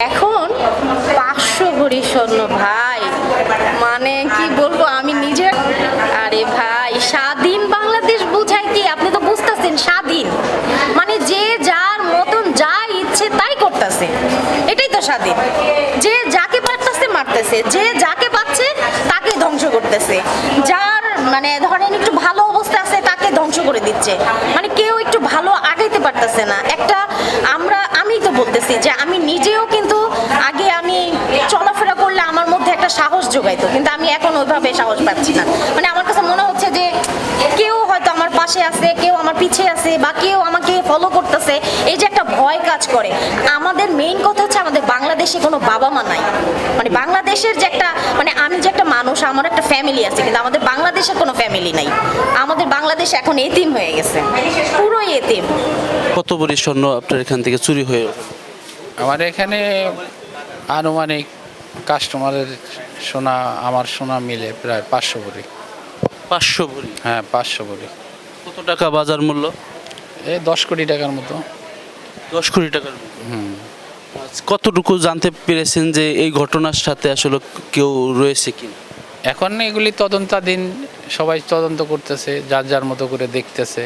এখন পাঁচশো ভরি স্বর্ণ, ভাই। মানে কি বলব, আমি নিজে আরে ভাই, স্বাধীন বাংলাদেশ বুঝায় কি? আপনি তো বুঝতেছেন, স্বাধীন। মানে যে যার মতন যা ইচ্ছে তাই করতেছে। এটাই তো স্বাধীন। যে যাকে পারতেছে মারতেছে। যে যাকে পাচ্ছে তাকে ধ্বংস করতেছে। যার মানে ধরেন একটু ভালো অবস্থা আছে তাকে ধ্বংস করে দিচ্ছে। মানে কেউ একটু ভালো আগাইতে পারতেছে না। একটা আমরা বলতেছি যে আমি নিজেও কিন্তু আগে আমি চলাফেরা করলে আমার মধ্যে একটা সাহস যোগাইতো কিন্তু আমি এখন ওইভাবে সাহস পাচ্ছি না। মানে আমার কাছে মনে হচ্ছে যে কেউ হয়তো আমার পাশে আছে, কেউ আমার পিছে আছে, বা কেউ আমাকে ফলো করতেছে, এই যে একটা ভয় কাজ করে। আমাদের মেইন কথা হচ্ছে আমাদের বাংলাদেশে কোনো বাবা মা নাই। মানে বাংলাদেশের যে একটা মানে আমি যে একটা মানুষ, আমার একটা ফ্যামিলি আছে, কিন্তু আমাদের বাংলাদেশে কোনো ফ্যামিলি নাই। আমাদের বাংলাদেশ এখন এতিম হয়ে গেছে, পুরোই এতিম। কত স্বর্ণ আপনার এখান থেকে চুরি হয়ে আমার এখানে আনুমানিক কাস্টমারের সোনা আমার সোনা মিলে প্রায় পাঁচশো ভরি। পাঁচশো ভরি? হ্যাঁ পাঁচশো ভরি। কত টাকা বাজার মূল্য? এ দশ কোটি টাকার মতো। দশ কোটি টাকার হুম। আচ্ছা, কতটুকু জানতে পেরেছেন যে এই ঘটনার সাথে আসলে কেউ রয়েছে কি এখন এগুলি তদন্তাধীন সবাই তদন্ত করতেছে যার যার মতো করে দেখতেছে।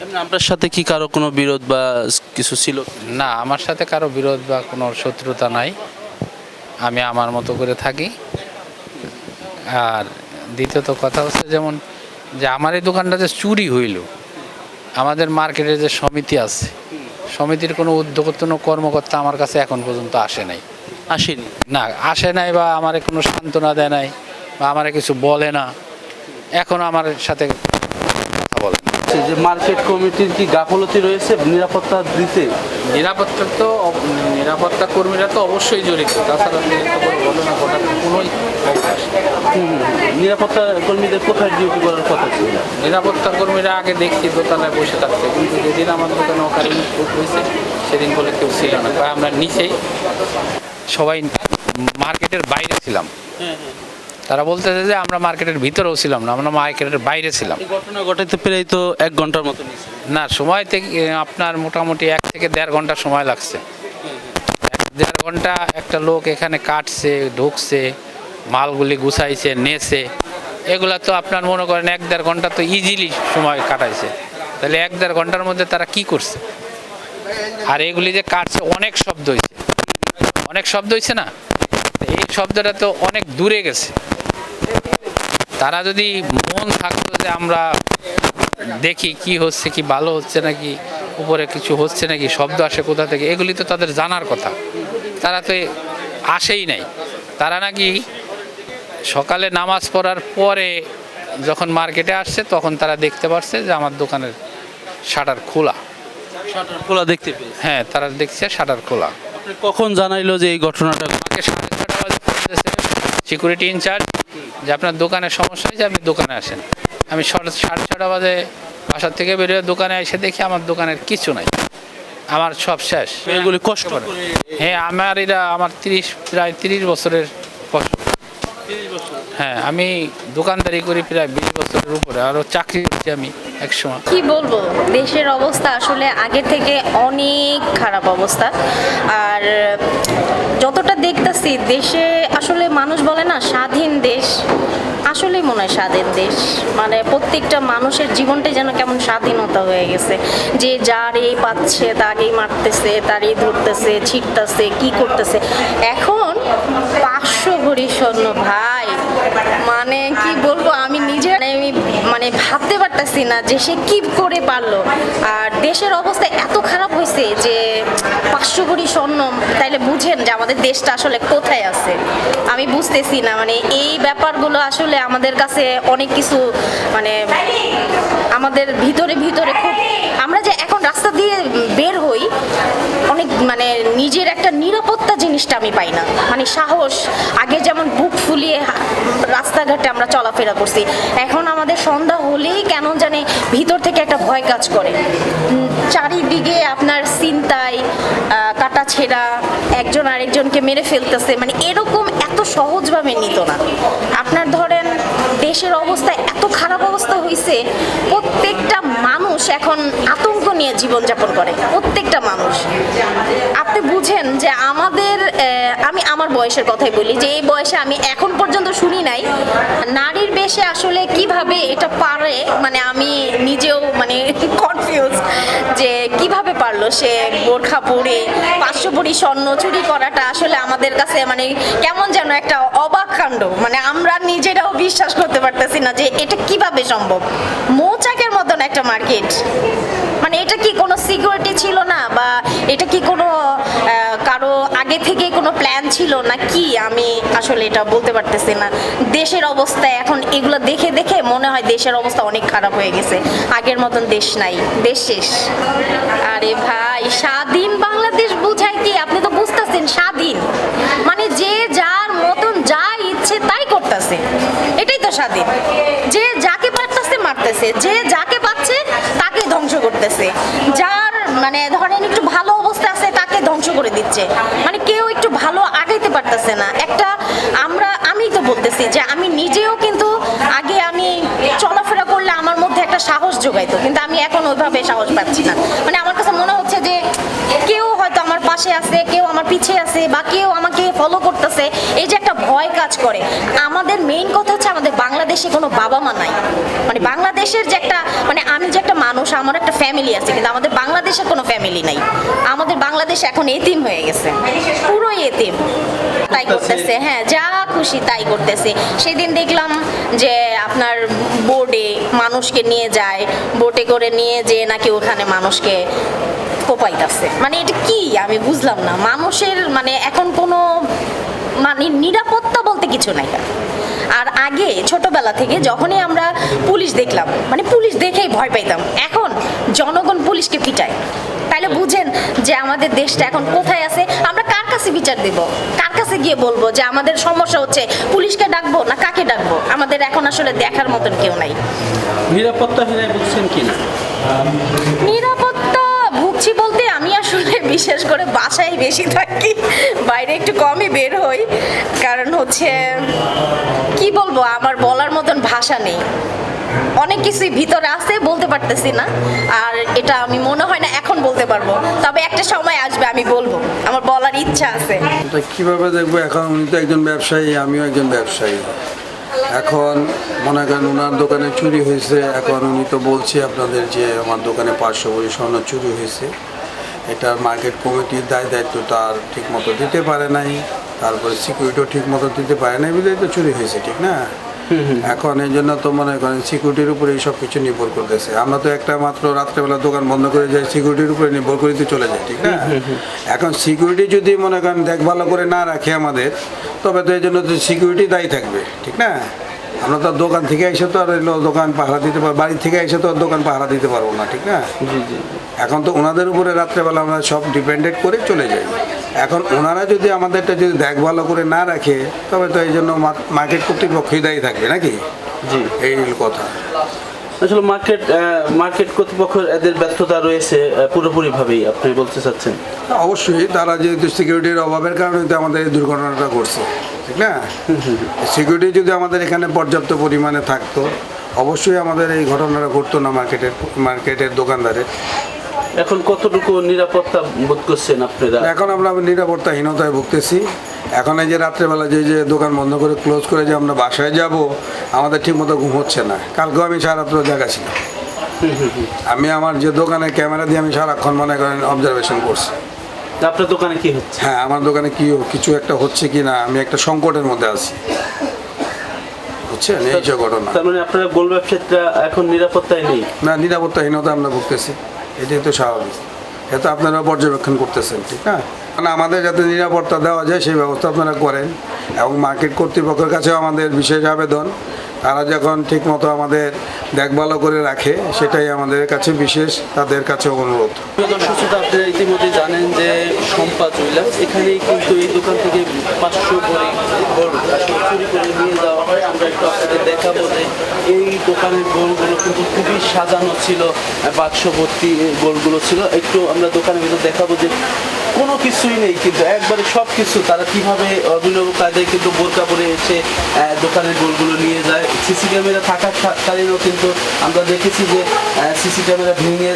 আপনার সাথে কি কারও কোনো বিরোধ বা কিছু ছিল? না আমার সাথে কারও বিরোধ বা কোনো শত্রুতা নাই। আমি আমার মতো করে থাকি। আর দ্বিতীয়ত কথা হচ্ছে যেমন যে আমার এই দোকানটা যে চুরি হইল আমাদের মার্কেটে যে সমিতি আছে সমিতির কোনো উদ্যোগতন কর্মকর্তা আমার কাছে এখন পর্যন্ত আসে নাই। আসেনি? না আসে নাই বা আমার কোনো সান্ত্বনা দেয় নাই বা আমার কিছু বলে না। এখন আমার সাথে। যে মার্কেট কমিটির কি গাফলতি রয়েছে নিরাপত্তা দিতে? নিরাপত্তা তো নিরাপত্তা কর্মীরা তো অবশ্যই জড়িত। তাছাড়া ঘটনা ঘটার কোনোই নিরাপত্তা কর্মীদের কোথায় ডিউটি করার কথা ছিল? নিরাপত্তা কর্মীরা আগে দেখছি দোতলায় বসে থাকছে কিন্তু যেদিন আমার দোকানে ওখানে হয়েছে সেদিন বলে কেউ ছিল না। তাই আমরা নিচেই সবাই মার্কেটের বাইরে ছিলাম। তারা বলতেছে যে আমরা মার্কেটের ভিতরেও ছিলাম না আমরা মার্কেটের বাইরে ছিলাম। ঘটনা ঘটাইতে প্রায় তো এক ঘণ্টার মতো না সময় থেকে আপনার মোটামুটি এক থেকে দেড় ঘণ্টা সময় লাগছে। দেড় ঘণ্টা একটা লোক এখানে কাটছে ঢুকছে মালগুলি গুছাইছে নেছে। এগুলা তো আপনার মনে করেন এক দেড় ঘণ্টা তো ইজিলি সময় কাটাইছে। তাহলে এক দেড় ঘণ্টার মধ্যে তারা কি করছে? আর এগুলি যে কাটছে অনেক শব্দ হয়েছে অনেক শব্দ হয়েছে না? এই শব্দটা তো অনেক দূরে গেছে। তারা যদি মন থাকতো যে আমরা দেখি কি হচ্ছে কি ভালো হচ্ছে নাকি উপরে কিছু হচ্ছে নাকি শব্দ আসে কোথা থেকে এগুলি তো তাদের জানার কথা। তারা তো আসেই নাই। তারা নাকি সকালে নামাজ পড়ার পরে যখন মার্কেটে আসছে তখন তারা দেখতে পারছে যে আমার দোকানের শাটার খোলা। শাটার খোলা দেখতে পেয়েছি। হ্যাঁ তারা দেখছে শাটার খোলা। কখন জানাইলো যে এই ঘটনাটা? আমাকে সাড়ে ছটা বাজে ফোন দিয়েছে সিকিউরিটি ইনচার্জ যে আপনার দোকানে সমস্যা হয়েছে আপনি দোকানে আসেন। আমি সাড়ে সাড়ে ছটা বাজে বাসার থেকে বেরিয়ে দোকানে এসে দেখি আমার দোকানের কিছু নাই। আমার সব শেষ। এগুলি কষ্ট করে। হ্যাঁ আমার এটা আমার তিরিশ প্রায় তিরিশ বছরের কষ্ট। হ্যাঁ আমি দোকানদারি করি প্রায় বিশ বছরের উপরে আরও চাকরি করছি আমি এক সময় কি বলব দেশের অবস্থা আসলে আগে থেকে অনেক খারাপ অবস্থা। আর যতটা দেখতেছি, দেশে আসলে মানুষ বলে না, স্বাধীন দেশ। আসলেই মনে হয় স্বাধীন দেশ। মানে প্রত্যেকটা মানুষের জীবনটাই যেন কেমন স্বাধীনতা হয়ে গেছে। যে যার এই পাচ্ছে তারই মারতেছে তারই ধরতেছে, ছিটতেছে, কি করতেছে। এখন পাঁচশো ভরি স্বর্ণ, ভাই। মানে কি বলব, আমি মানে ভাবতে পারতেছি না যে সে কি করে পারল। আর দেশের অবস্থা এত খারাপ হয়েছে যে পাঁচশো কোটি স্বর্ণ, তাইলে বুঝেন যে আমাদের দেশটা আসলে কোথায় আছে। আমি বুঝতেছি না মানে এই ব্যাপারগুলো আসলে আমাদের কাছে অনেক কিছু মানে আমাদের ভিতরে ভিতরে খুব আমরা যে এখন রাস্তা দিয়ে বের হই অনেক মানে নিজের একটা নিরাপত্তা জিনিসটা আমি পাই না। মানে সাহস, আগে যেমন বুক ফুলিয়ে রাস্তাঘাটে আমরা চলাফেরা করছি, এখন আমাদের সন্ধ্যা হলেই কেন জানে ভিতর থেকে একটা ভয় কাজ করে। চারিদিকে আপনার চিন্তায় কাটা ছেঁড়া একজন আরেকজনকে মেরে ফেলতেছে মানে এরকম এত সহজভাবে নিত না। আপনার ধরেন দেশের অবস্থা এত খারাপ অবস্থা হয়েছে প্রত্যেকটা মানুষ এখন আতঙ্ক নিয়ে জীবনযাপন করে প্রত্যেকটা মানুষ। আপনি বুঝেন যে আমাদের আমি আমার বয়সের কথাই বলি, যে এই বয়সে আমি এখন পর্যন্ত শুনি নাই। নারীর বেশে আসলে কীভাবে এটা পারে মানে আমি নিজেও মানে কনফিউজ যে কীভাবে পারল সে বোরখা পরে, পাঁচশো ভরি স্বর্ণ চুরি করাটা আসলে আমাদের কাছে মানে কেমন যেন একটা অবাক কাণ্ড। মানে আমরা নিজেরাও বিশ্বাস করতে পারতেছি না যে এটা কীভাবে সম্ভব। মৌচাকের মতন একটা মার্কেট। মানে এটা কি কোনো সিকিউরিটি ছিল না, বা এটা কি কোনো কারও আগে থেকে কোনো প্ল্যান ছিল না কি আমি আসলে এটা বলতে পারতেছি না। দেশের অবস্থা এখন এগুলো দেখে দেখে মনে হয় দেশের অবস্থা অনেক খারাপ হয়ে গেছে। আগের মতন দেশ নাই। দেশ শেষ। আরে ভাই, স্বাধীন বাংলাদেশ বুঝায় কি? আপনি তো বুঝতেছেন, স্বাধীন। মানে যে যার মতন যা ইচ্ছে তাই করতেছে। এটাই তো স্বাধীন। যে যাকে পারতেছে মারতেছে। যে যাকে পাচ্ছে তাকে ধ্বংস করতেছে। যার মানে ধরেন একটু ভালো অবস্থা আছে তাকে ধ্বংস করে দিচ্ছে। মানে কেউ একটু ভালো আগাইতে পারতেছে না। একটা আমরা, আমি তো বলতেছি যে আমি নিজেও কিন্তু আগে আমি চলাফেরা করলে আমার মধ্যে একটা সাহস যোগাইতো কিন্তু আমি এখন ওইভাবে সাহস পাচ্ছি না। মানে আমার কাছে মনে হচ্ছে যে কেউ হয়তো আমার পাশে আছে, কেউ আমার পিছিয়ে আছে, বা কেউ আমাকে ফলো একটা ভয় কাজ করে। আমাদের মেইন কথা হচ্ছে আমাদের বাংলাদেশে কোনো বাবা মা নাই। মানে বাংলাদেশের যে একটা মানে আমি যে একটা মানুষ আমার একটা ফ্যামিলি আছে কিন্তু আমাদের বাংলাদেশের কোনো ফ্যামিলি নাই। আমাদের বাংলাদেশ এখন এতিম হয়ে গেছে। পুরো এতিম। তাই করতেছে। হ্যাঁ যা খুশি তাই করতেছে। সেদিন দেখলাম যে আপনার বোর্ডে মানুষকে নিয়ে যায় বোটে করে নিয়ে যে নাকি ওখানে মানুষকে কোপাইতেছে। মানে এটা কি? আমি বুঝলাম না। মানুষের মানে এখন কোনো মানে নিরাপত্তা বলতে কিছু নাই। আর আগে ছোটবেলা থেকে যখনই আমরা পুলিশ দেখলাম মানে পুলিশ দেখেই ভয় পাইতাম। এখন জনগণ পুলিশকে পিটায়। তাইলে বুঝেন যে আমাদের দেশটা এখন কোথায় আছে? আমরা কার কাছে বিচার দেব? কার কাছে গিয়ে বলব যে আমাদের সমস্যা হচ্ছে পুলিশকে ডাকবো না কাকে ডাকবো? আমাদের এখন আসলে দেখার মতন কেউ নাই। নিরাপত্তাহীনায় বুঝছেন কি না নিরাপত্তা ভুগছি বলতে আমি আসলে বিশেষ করে বাসায় বেশি থাকি, বাইরে একটু কমই বের হই, কারণ হচ্ছে, কি বলব, আমার বলার মতন ভাষা নেই। অনেক কিছুই ভিতরে আছে, বলতে পারতেছি না, আর এটা আমি মনে হয় না এখন বলতে পারব, তবে একটা সময় আসবে আমি বলব, আমার বলার ইচ্ছা আছে। কীভাবে দেখব, এখন উনি তো একজন ব্যবসায়ী, আমিও একজন ব্যবসায়ী। এখন মনে করেন ওনার দোকানে চুরি হয়েছে, এখন উনি তো বলছে আপনাদের যে আমার দোকানে পাঁচশো ভরি স্বর্ণ চুরি হয়েছে। এটা মার্কেট কমিটির দায় দায়িত্ব তার ঠিক মতো দিতে পারে নাই তারপরে সিকিউরিটিও ঠিক মতো দিতে পারে নাই বলেই তো চুরি হয়েছে ঠিক না? এখন এই জন্য তো মনে করেন সিকিউরিটির উপরে সব কিছু নির্ভর করতেছে। আমরা তো একটা মাত্র রাত্রেবেলা দোকান বন্ধ করে যাই সিকিউরিটির উপরে নির্ভর করে তো চলে যায় ঠিক না? এখন সিকিউরিটি যদি মনে করেন দেখভাল করে না রাখে আমাদের তবে তো এই জন্য তো সিকিউরিটি দায়ী থাকবে ঠিক না? আমরা তো দোকান থেকে এসে তো আর দোকান পাহারা দিতে পারব বাড়ি থেকে এসে তো আর দোকান পাহারা দিতে পারব না ঠিক না? জি জি এখন তো ওনাদের উপরে রাত্রেবেলা আমরা সব ডিপেন্ডেড করে চলে যাই। এখন ওনারা যদি আমাদেরটা যদি দেখভাল করে না রাখে তবে তো এই জন্য মার্কেট কর্তৃপক্ষই দায়ী থাকবে নাকি? জি। এই কথা। আসলে মার্কেট মার্কেট কর্তৃপক্ষ এদের ব্যর্থতা রয়েছে পুরোপুরিভাবেই আপনি বলতে চাচ্ছেন? অবশ্যই তারা যেহেতু সিকিউরিটির অভাবের কারণে তো আমাদের এই দুর্ঘটনাটা ঘটছে। ঠিক না? সিকিউরিটি যদি আমাদের এখানে পর্যাপ্ত পরিমাণে থাকতো অবশ্যই আমাদের এই ঘটনাটা ঘটতো না মার্কেটের মার্কেটের দোকানদারের। এখন কতটুকু নিরাপত্তা বোধ করছেন আপনারা? এখন আমরা নিরাপত্তাহীনতায় ভুগতেছি। এখন এই যে রাত্রেবেলা যে যে দোকান বন্ধ করে ক্লোজ করে যে আমরা বাসায় যাব আমাদের ঠিক মতো ঘুম হচ্ছে না। কালকেও আমি সারাত্র জায়গা ছিলাম। আমি আমার যে দোকানে ক্যামেরা দিয়ে আমি সারাক্ষণ মনে করেন অবজারভেশন করছি। আপনার দোকানে কি হচ্ছে? হ্যাঁ আমার দোকানে কি কিছু একটা হচ্ছে কি না আমি একটা সংকটের মধ্যে আছি। বুঝছেন? এই যে ঘটনা। তার মানে আপনারা গোল ব্যবসায়ীরা এখন নিরাপত্তায় নেই? না নিরাপত্তাহীনতা আমরা ভুগতেছি। এটাই তো স্বাভাবিক। এটা আপনারা পর্যবেক্ষণ করতেছেন ঠিক না? মানে আমাদের যাতে নিরাপত্তা দেওয়া যায় সেই ব্যবস্থা আপনারা করেন। এবং মার্কেট কর্তৃপক্ষের কাছেও আমাদের বিশেষ আবেদন। তারা যখন ঠিকমতো আমাদের দেখভালও করে রাখে, সেটাই আমাদের কাছে বিশেষ তাদের কাছে অনুরোধ। প্রিয় আপনারা ইতিমধ্যে জানেন যে সম্পা জুয়েলার্স, এখানেই কিন্তু এই দোকান থেকে পাঁচশো করে চুরি করে নিয়ে যাওয়া হয়। আমরা একটু আপনাদের দেখাবো যে এই দোকানের গোলগুলো কিন্তু খুবই সাজানো ছিল বাক্স ভর্তি গোলগুলো ছিল। একটু আমরা দোকানের ভিতর দেখাবো যে কোনো কিছুই নেই, কিন্তু একবারে সব কিছু তারা কীভাবে অভিনব কায়দায় কিন্তু বোরকা পরে এসে দোকানের গোলগুলো নিয়ে যায়। সিসি ক্যামেরা থাকাকালীনও কিন্তু আমরা দেখেছি যে সিসি ক্যামেরা ভেঙে,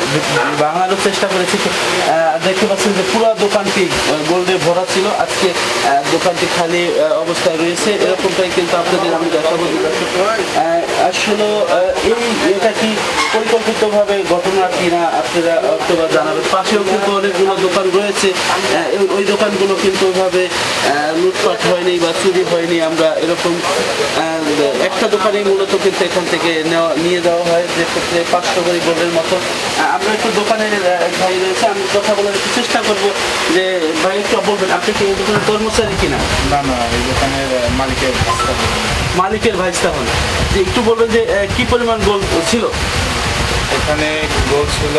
ভাঙানোর চেষ্টা করেছি। দেখতে পাচ্ছেন যে পুরো দোকানটি গোল্ডে ভরা ছিল। আজকে দোকানটি খালি অবস্থায় রয়েছে। এরকমটাই কিন্তু আপনাদের আমি দেখাবো। আসলে এই, এটা কি পরিকল্পিতভাবে ঘটনা কিনা আপনারা অথবা জানাবেন। পাশেও কিন্তু অনেকগুলো দোকান রয়েছে। ওই- দোকানগুলো কিন্তু ওইভাবে লুটপাট হয়নি বা চুরি হয়নি। আমরা এরকম একটা দোকানেই মূলত কিন্তু এখান থেকে নেওয়া নিয়ে যাওয়া হয় যে ক্ষেত্রে পাঁচশো করে গোল্ডের মতো। আমরা একটু দোকানের ভাই রয়েছে আমি কথা বলার একটু চেষ্টা করব যে ভাই একটু বলবেন আপনি কি এই দোকানের কর্মচারী কিনা? না না এই দোকানের মালিকের মালিকের ভাইস্তা হন। যে একটু বলবেন যে কি পরিমাণ গোল ছিল? এখানে গোল ছিল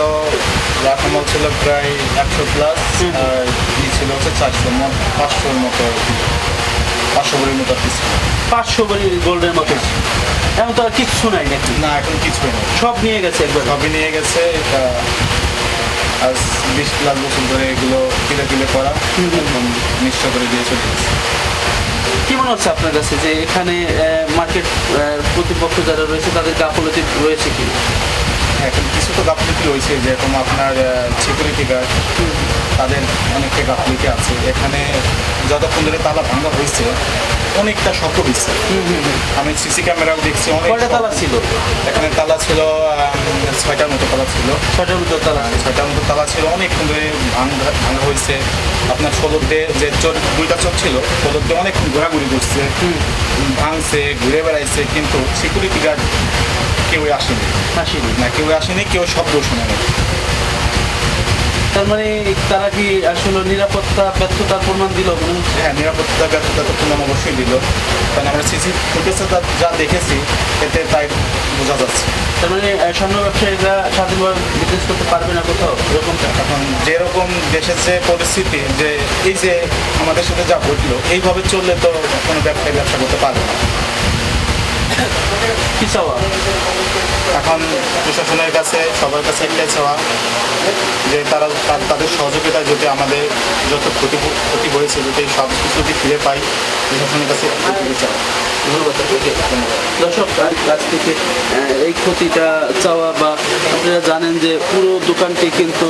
রাখামল ছিল প্রায় একশো প্লাস আর ই ছিল হচ্ছে চারশো পাঁচশোর মতো পাঁচশো ভরির মতো ছিল। পাঁচশো বাড়ি গোল্ডের মতো এখন তো আর কিচ্ছু নাই নাকি? না এখন কিছুই নেই। সব নিয়ে গেছে একবার। সবই নিয়ে গেছে এটা আজ বিশ প্লাস বছর ধরে এগুলো কিলো কিলো করা এখন নিশ্চয় করে দিয়ে চলে গেছে। কি মনে হচ্ছে আপনার কাছে যে এখানে মার্কেট প্রতিপক্ষ যারা রয়েছে তাদের গাফলতি রয়েছে কি এখন কিছু তো গাফলিতি রয়েছে যেরকম আপনার সিকিউরিটি গার্ড তাদের অনেকটা গাফলিতি আছে। এখানে যতক্ষণ ধরে তালা ভাঙা হয়েছে অনেকটা শক্ত হয়েছে। আমি সিসি ক্যামেরাও দেখছি অনেক তালা ছিল? এখানে তালা ছিল ছয়টার মতো তালা ছিল। ছটার মতো তালা। ছয়টার মতো তালা ছিল অনেকক্ষণ ধরে ভাঙা ভাঙা হয়েছে। আপনার ষোলোর যে চোর দুইটা চোর ছিল ষোলোর দিয়ে অনেকক্ষণ ঘোরাঘুরি করছে। ভাঙছে ঘুরে বেড়াইছে কিন্তু সিকিউরিটি গার্ড কেউই আসেনি। আসেনি। না কেউ আসেনি কেউ শব্দ শুনেনি। তার মানে তারা কি আসলে নিরাপত্তা ব্যর্থতার প্রমাণ দিল হ্যাঁ নিরাপত্তা ব্যর্থতা তো প্রমাণ অবশ্যই দিল। কারণ আমরা সিসি ফুটেজে যা দেখেছি এতে তাই বোঝা যাচ্ছে। তার মানে স্বর্ণ ব্যবসায়ীরা স্বাধীনভাবে বিজনেস করতে পারবে না কোথাও? এরকমটা? এখন যেরকম দেশের যে পরিস্থিতি যে এই যে আমাদের সাথে যা ঘটলো এইভাবে চললে তো কোনো ব্যবসায়ী ব্যবসা করতে পারবে না। কি চাওয়া? এখন প্রশাসনের কাছে সবার কাছে একটাই চাওয়া যে তারা তাদের সহযোগিতা যদি আমাদের যত ক্ষতি ক্ষতি হয়েছে যদি সব কিছু যদি ফিরে পাই প্রশাসনের কাছে চাওয়া। ধন্যবাদ দর্শক আজ থেকে এই ক্ষতিটা চাওয়া বা আপনারা জানেন যে পুরো দোকানটি কিন্তু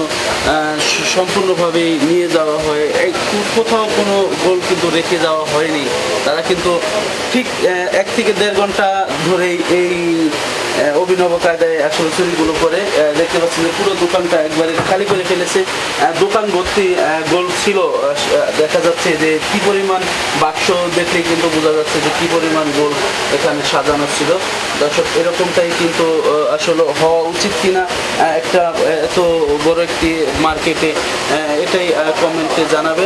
সম্পূর্ণভাবে নিয়ে যাওয়া হয়। এই কোথাও কোনো গোল কিন্তু রেখে যাওয়া হয়নি। তারা কিন্তু ঠিক এক থেকে দেড় ঘণ্টা ধরেই এই অভিনব কায়দায় আসলে চুরিগুলো করে দেখতে পাচ্ছেন যে পুরো দোকানটা একবারে খালি করে ফেলেছে। দোকান ভর্তি গোল ছিল দেখা যাচ্ছে যে কি পরিমাণ বাক্স দেখলে কিন্তু বোঝা যাচ্ছে যে কি পরিমাণ গোল এখানে সাজানো ছিল। দর্শক, এরকমটাই কিন্তু আসলে হওয়া উচিত কিনা একটা এত বড় একটি মার্কেটে এটাই কমেন্টে জানাবেন।